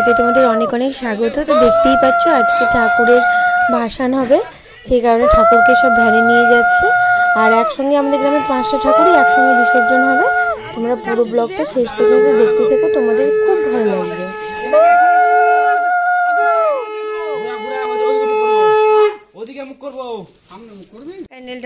ভিডিওতে তোমাদের অনেক অনেক স্বাগত। তো দেখতেই পাচ্ছ আজকে ঠাকুরের ভাসান হবে, সেই কারণে ঠাকুরকে সব ভ্যানে নিয়ে যাচ্ছে। আর একসঙ্গে আমাদের গ্রামের পাঁচটা ঠাকুরই একসঙ্গে বিসর্জন হবে। তোমরা পুরো ব্লগটা শেষ পর্যন্ত দেখতে থেকো, তোমাদের খুব ভালো লাগবে।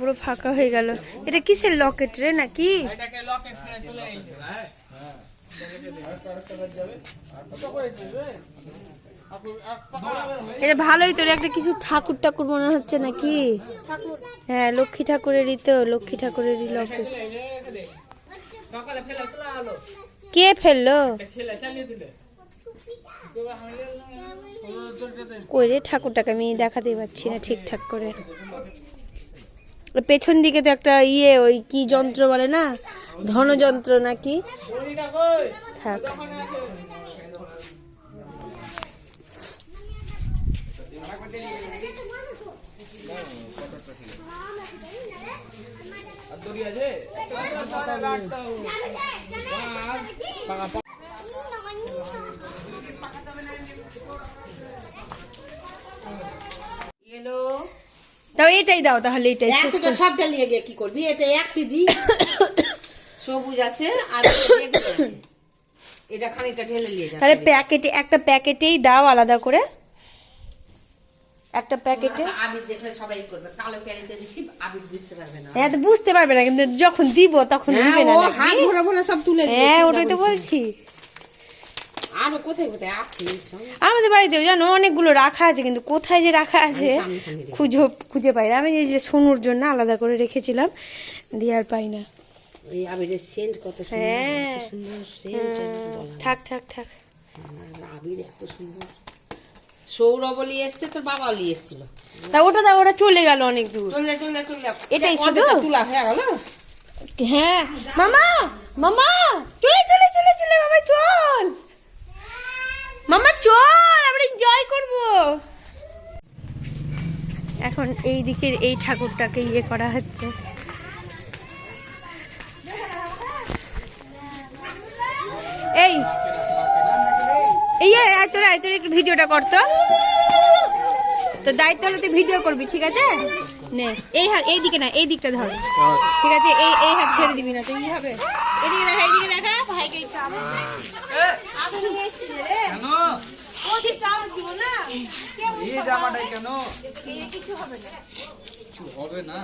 পুরো ফাঁকা হয়ে গেল। এটা কিসের লকেট রে নাকি? এটা ভালোই তোর একটা কিছু ঠাকুর ঠাকুর মনে হচ্ছে নাকি? হ্যাঁ লক্ষ্মী ঠাকুরেরই তো, লক্ষ্মী ঠাকুরেরই আলো কে ফেলল? কই রে, ঠাকুরটাকে আমি দেখাতে পাচ্ছি না ঠিকঠাক করে। পেছন দিকে তো একটা ইয়ে ওই কি যন্ত্র বলে না ধনযন্ত্র নাকি থাক আছে এটাই দাও তাহলে এটাই করে। সবটা নিয়ে গিয়ে কি করবি? এটা এক কেজি সবুজ আছে আর এটা খানিকটা ঢেলে নিয়ে যা। তাহলে প্যাকেটে একটা প্যাকেটেই দাও আলাদা করে। একটা প্যাকেটে। আবির দেখলে সবাই করবে। কালো প্যারিতে দিচ্ছি আবির বুঝতে পারবে না। হ্যাঁ তো বুঝতে পারবে না কিন্তু যখন দিব তখন হ্যাঁ, দিবে না ও নাকি? হাত ভরে ভরে সব তুলে হ্যাঁ ওটাই তো বলছি। না। আরও কোথায় কোথায় আছে আমাদের বাড়িতেও জানো অনেকগুলো রাখা আছে কিন্তু কোথায় যে রাখা আছে খুঁজো খুঁজে পাই না। আমি এই যে সোনুর জন্য আলাদা করে রেখেছিলাম দিয়ে আর পাই না। এই আবিরের সেন্ট কত সুন্দর হ্যাঁ। সেন্ট থাক থাক থাক। আবির এত সুন্দর। সৌরভ নিয়ে এসছে তোর এসছিল। তা ওটা দা ওরা চলে গেল অনেক দূর। চলে চলে চলে এটাই শুধু? তুলা হয়ে গেল। হ্যাঁ। মামা মামা চলে বাবা চল মামা চল আমরা এনজয় করব। এখন এই দিকের এই ঠাকুরটাকে ইয়ে করা হচ্ছে। এই এই আয়, তোরা আয় তোরা একটু ভিডিওটা করতো তো। দায়িত্ব হলে তুই ভিডিও করবি ঠিক আছে? নে এই হাত এই দিকে না এই দিকটা ধর ঠিক আছে এই এই হাত ছেড়ে দিবি না তুই কি হবে এদিকে দেখা এদিকে দেখা ভাইকে হবে না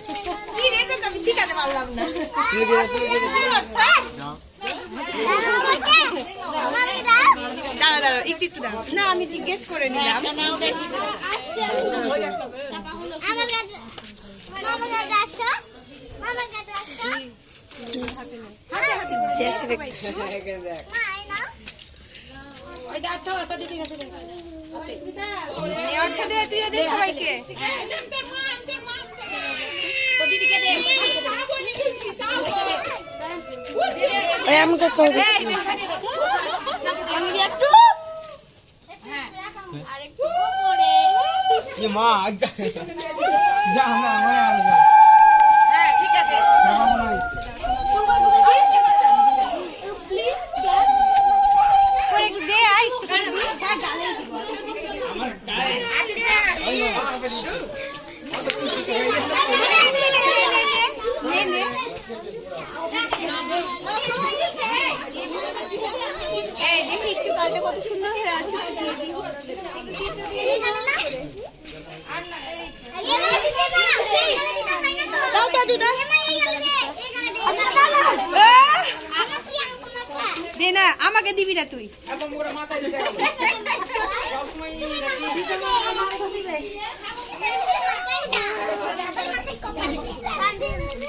কি আমি শিখাতে পারলাম না। দাঁড়া দাঁড়া একটু একটু দাঁড়া। না আমি জিজ্ঞেস করে নিলাম। তুই ওদের সবাইকে। আমাকে কি মা যা। না আমার হ্যাঁ ঠিক আছে জামা মনে হচ্ছে করে একটু দে আই আমার গায়ে নে নে এই দেখি একটু গালটা কত সুন্দর হয়ে আছে দিয়ে দিই। আহ! দে না আমাকে দিবি না তুই। মাথায়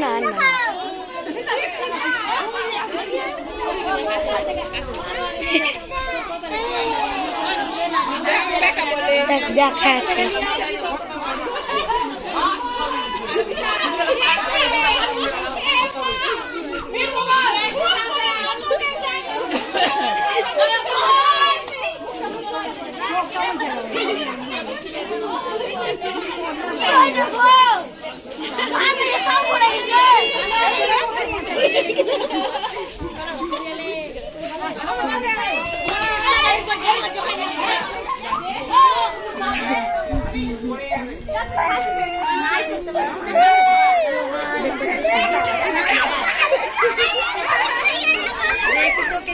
না দেখা আছে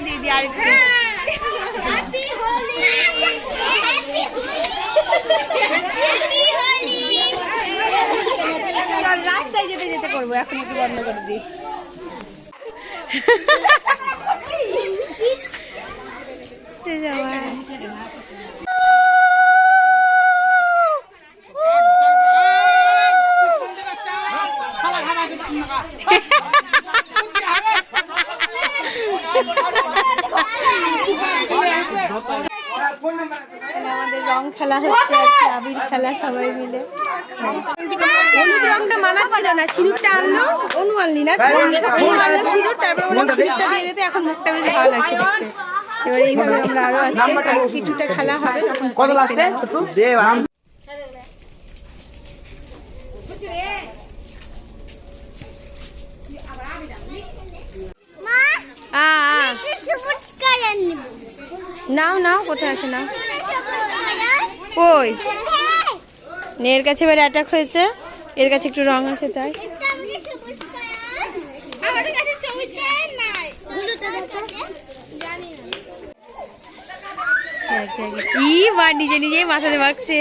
দিদি আর একটু চল রাস্তায় যেতে যেতে করব এখন একটু বন্ধ করে দিই। আমাদের রং খেলা হচ্ছে আবির খেলা সবাই মিলে। হলুদ রংটা মানাচ্ছিল না সিঁদুরটা আনলো। অনু আনলি না? আনলো সিঁদুর তারপর বললাম সিঁদুরটা দিয়ে দিতে এখন মুখটা বেশ ভালো লাগছে এবারে এইভাবে আমরা আরও আছি আর কিছুটা খেলা হবে তখন কত লাস্টে দে আ, আ। নাও নাও কোথায় আছে নাও? কই? নে, এর কাছে এবার অ্যাটাক হয়েছে। এর কাছে একটু রং আছে তাই ই বা নিজে নিজে মাথাতে ভাগছে।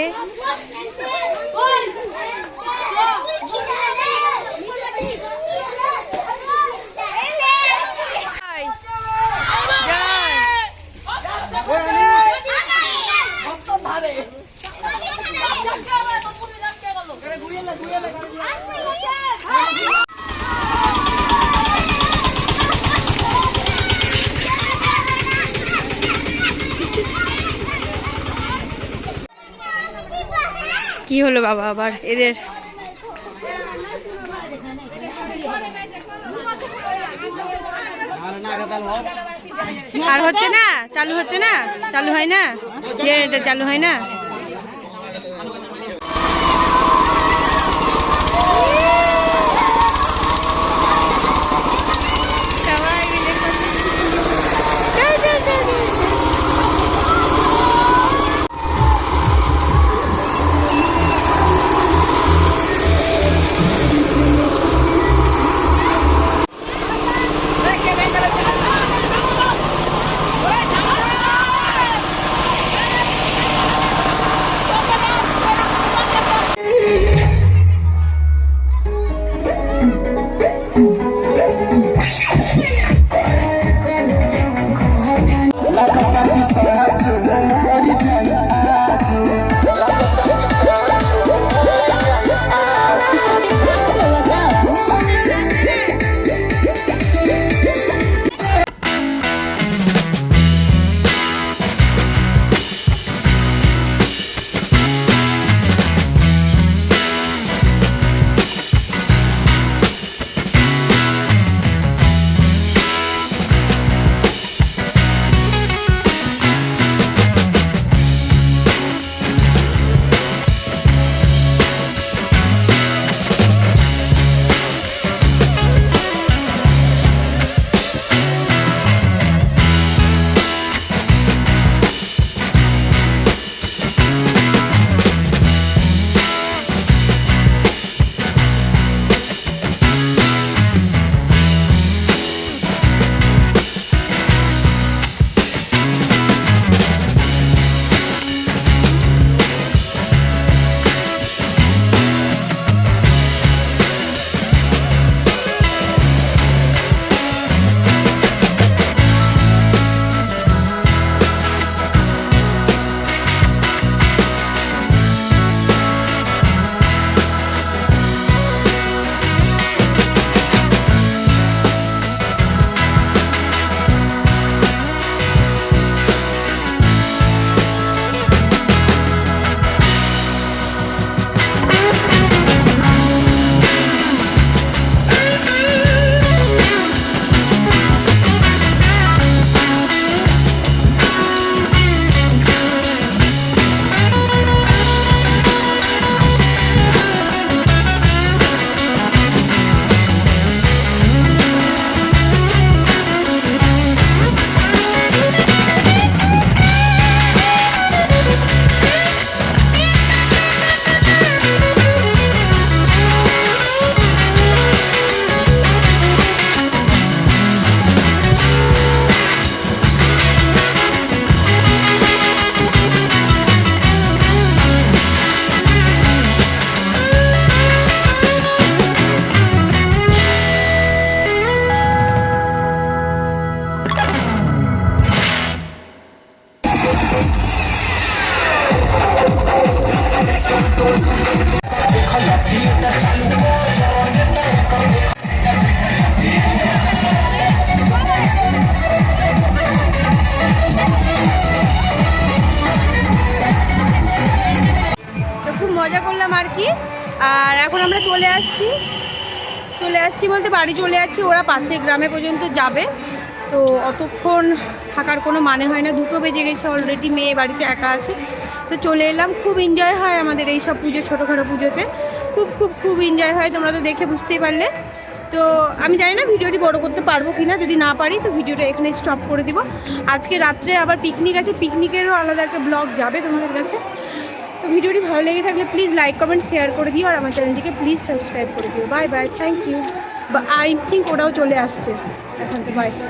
কি হলো বাবা আবার? এদের আর হচ্ছে না? চালু হচ্ছে না? চালু হয় না? জেনারেটর চালু হয় না? আমরা চলে আসছি। চলে আসছি বলতে বাড়ি চলে যাচ্ছি, ওরা পাশের গ্রামে পর্যন্ত যাবে। তো অতক্ষণ থাকার কোনো মানে হয় না, দুটো বেজে গেছে অলরেডি মেয়ে বাড়িতে একা আছে। তো চলে এলাম, খুব এনজয় হয় আমাদের এই সব পুজো, ছোটোখাটো পুজোতে। খুব খুব খুব এনজয় হয়, তোমরা তো দেখে বুঝতেই পারলে। তো আমি জানি না ভিডিওটি বড় করতে পারব কি না যদি না পারি তো ভিডিওটা এখানে স্টপ করে দিব। আজকে রাত্রে আবার পিকনিক আছে পিকনিকেরও আলাদা একটা ব্লগ যাবে তোমাদের কাছে। তো ভিডিওটি ভালো লেগে থাকলে প্লিজ লাইক কমেন্ট শেয়ার করে দিও আর আমার চ্যানেলটিকে প্লিজ সাবস্ক্রাইব করে দিও। বাই বাই থ্যাংক ইউ বা আই থিঙ্ক ওরাও চলে আসছে। এখন তো বাই